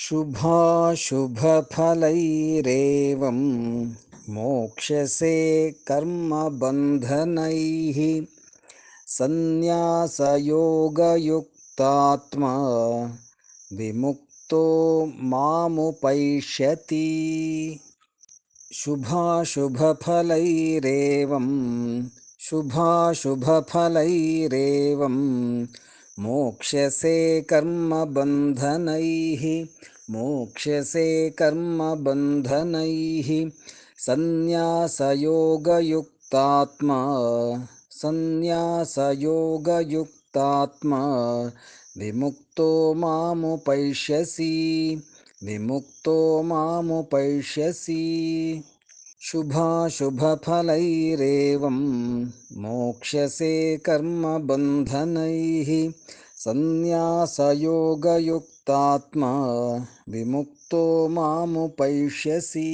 शुभाशुभफलैरेवं मोक्षसे कर्मबन्धनैः सन्न्यासयोगयुक्तात्मा विमुक्तो मामुपैष्यति। शुभाशुभफलैरेवं शुभाशुभफलैरेवं मोक्षसे कर्मबन्धनैः मोक्षसे कर्मबन्धनैः सन्न्यासयोगयुक्तात्मा सन्न्यासयोगयुक्तात्मा विमुक्तो मामुपैष्यसि विमुक्तो मामुपैष्यसि। शुभाशुभफलैरेवं मोक्षसे कर्मबन्धनैः सन्न्यासयोगयुक्तात्मा विमुक्तो मामुपैष्यसि